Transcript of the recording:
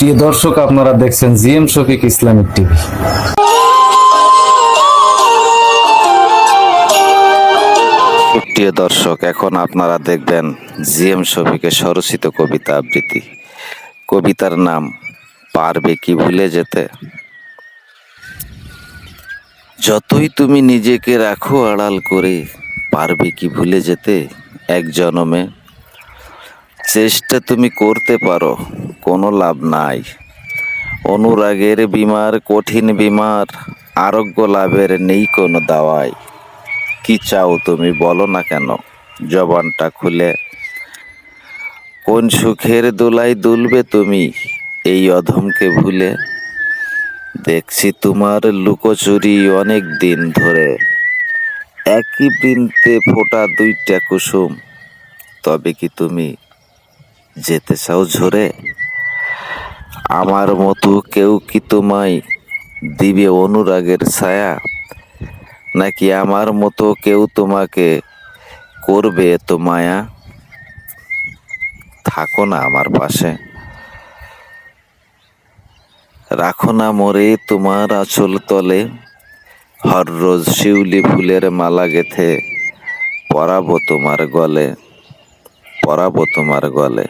প্রিয় দর্শক, আপনারা দেখছেন জিএম শফিক ইসলামিক টিভি। প্রিয় দর্শক, এখন আপনারা দেখবেন জিএম শফিকের স্বরচিত কবিতা আবৃত্তি। কবিতার নাম, পারবে কি ভুলে যেতে? যতই তুমি নিজেকে রাখো আড়াল করে, পারবে কি ভুলে যেতে? এক জনমে চেষ্টা তুমি করতে পারো, কোনো লাভ নাই। অনুরাগের বিমার, কঠিন বিমার, আরোগ্য লাভের নেই কোনো দাওয়াই কি চাও তুমি বলো না কেন? জবানটা খুলে। কোন সুখের দোলাই দুলবে তুমি এই অধমকে ভুলে? দেখছি তোমার লুকোচুরি অনেক দিন ধরে। একই বৃন্তে ফোটা দুইটা কুসুম। তবে কি তুমি যেতে চাও ঝরে? আমার মতো কেউ কি তোমায় দিবে অনুরাগের ছায়া? নাকি আমার মতো কেউ তোমাকে করবে এত মায়া? থাকো না আমার পাশে। রাখো না মোরে তোমার আঁচল তলে। হর রোজ শিউলি ফুলের মালা গেথে পরাবো তোমার গলে, পরাবো তোমার গলে।